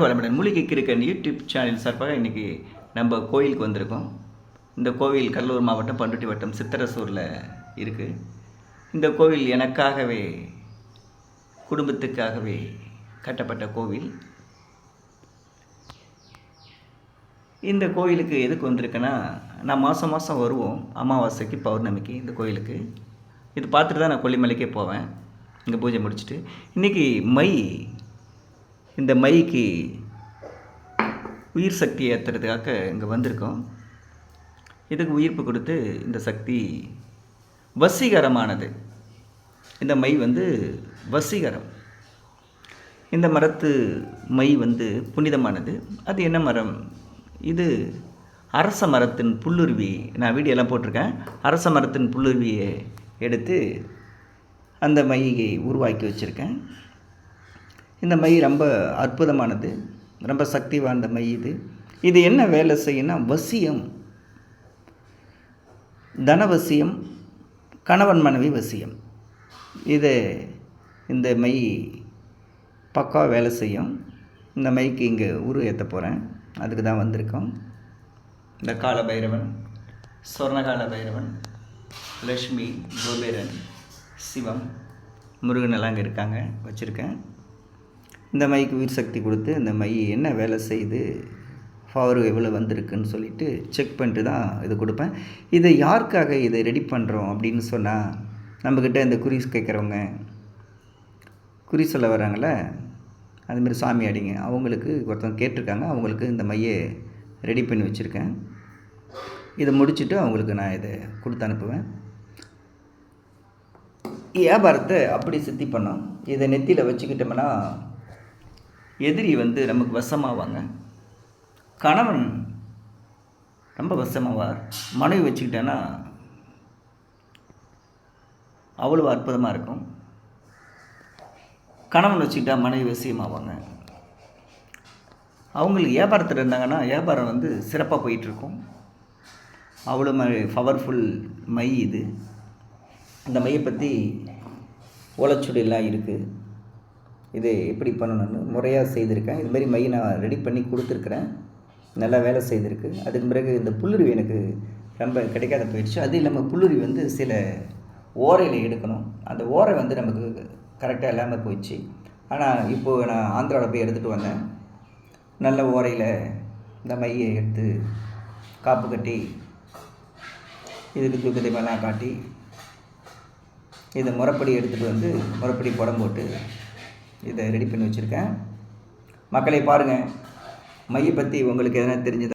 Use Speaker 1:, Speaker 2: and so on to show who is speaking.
Speaker 1: வளமுடன் மூலிகை கிருக்கன் YouTube channel சார்பாக இன்றைக்கி நம்ம கோயிலுக்கு வந்திருக்கோம். இந்த கோவில் கடலூர் மாவட்டம் பண்ருட்டி வட்டம் சித்தரசூரில் இருக்குது இந்த கோவில் எனக்காகவே குடும்பத்துக்காகவே கட்டப்பட்ட கோவில். இந்த கோயிலுக்கு எதுக்கு வந்திருக்கேன்னா நான் மாதம் மாதம் வருவோம். அமாவாசைக்கு பௌர்ணமிக்கு இந்த கோயிலுக்கு இது பார்த்துட்டு தான் நான் கொல்லிமலைக்கே போவேன். இங்கே பூஜை முடிச்சுட்டு. இன்றைக்கி மை இந்த மைக்கு உயிர் சக்தி ஏற்றுறதுக்காக இங்கே வந்திருக்கோம். இதுக்கு உயிர்ப்பு கொடுத்து இந்த சக்தி வசீகரமானது. இந்த மை வந்து வசீகரம். இந்த மரத்து மை வந்து புனிதமானது. அது என்ன மரம்? இது அரச மரத்தின் புல்லுருவி. நான் வீடியோலாம் போட்டிருக்கேன். அரச மரத்தின் புல்லுருவியை எடுத்து அந்த மையை உருவாக்கி வச்சுருக்கேன். இந்த மை ரொம்ப அற்புதமானது ரொம்ப சக்தி வாய்ந்த மை இது. இது என்ன வேலை செய்யணும்னா வசியம். தனவசியம் கணவன் மனைவி வசியம். இது இந்த மை பக்கா வேலை செய்யும். இந்த மைக்கு இங்கே உரு ஏற்ற போகிறேன் அதுக்கு தான் வந்திருக்கோம். இந்த கால பைரவன் சொர்ணகால பைரவன் லக்ஷ்மி கோபேரன் சிவம் முருகன் எல்லாம் அங்கே இருக்காங்க வச்சுருக்கேன். இந்த மைக்கு உயிர் சக்தி கொடுத்து இந்த மை என்ன வேலை செய்யுது பவர் எவ்வளோ வந்திருக்குன்னு சொல்லிட்டு செக் பண்ணிட்டு தான் இது கொடுப்பேன். இதை யாருக்காக இதை ரெடி பண்ணுறோம் அப்படின்னு சொன்னால் நம்மக்கிட்ட இந்த குறி கேட்குறவங்க குறி சொல்ல வராங்கள அதுமாரி சாமி அடிங்க. அவங்களுக்கு ஒருத்தவங்க கேட்டிருக்காங்க அவங்களுக்கு இந்த மையை ரெடி பண்ணி வச்சுருக்கேன். இதை முடிச்சுட்டு அவங்களுக்கு நான் இதை கொடுத்து அனுப்புவேன். வியாபாரத்தை அப்படி சித்தி பண்ணோம். இதை நெத்தியில் வச்சுக்கிட்டோம்னா எதிரி வந்து நமக்கு வசமாவாங்க. கணவன் ரொம்ப வசமாவார். மனைவி வச்சுக்கிட்டேன்னா அவ்வளோ அற்புதமாக இருக்கும். கணவன் வச்சுக்கிட்டா மனைவி வசியமாவாங்க. அவங்களுக்கு வியாபாரத்தில் இருந்தாங்கன்னா வியாபாரம் வந்து சிறப்பாக போயிட்டுருக்கும். அவ்வளோ ம பவர்ஃபுல் மை இது. அந்த மையை பற்றி ஓலைச்சுடியெல்லாம் இருக்குது இது எப்படி பண்ணணும்னு முறையாக செய்திருக்கேன். இதுமாரி மை நான் ரெடி பண்ணி கொடுத்துருக்குறேன். நல்லா வேலை செய்திருக்கு. அதுக்கு பிறகு இந்த புல்லுருவி எனக்கு ரொம்ப கிடைக்காத போயிடுச்சு. அது இல்லாமல் புல்லுருவி வந்து சில ஓரையில் எடுக்கணும். அந்த ஓரை வந்து நமக்கு கரெக்டாக இல்லாமல் போயிடுச்சு. ஆனால் இப்போது நான் ஆந்திராவில் போய் எடுத்துகிட்டு வந்தேன். நல்ல ஓரையில் இந்த மையை எடுத்து காப்பு கட்டி இதுக்கு தூக்கத்தை மேலாம் காட்டி இதை முறைப்படி எடுத்துகிட்டு வந்து முறைப்படி படம் போட்டு இதை ரெடி பண்ணி வச்சுருக்கேன். மக்களை பாருங்கள் மையை பற்றி உங்களுக்கு எதனா தெரிஞ்சது?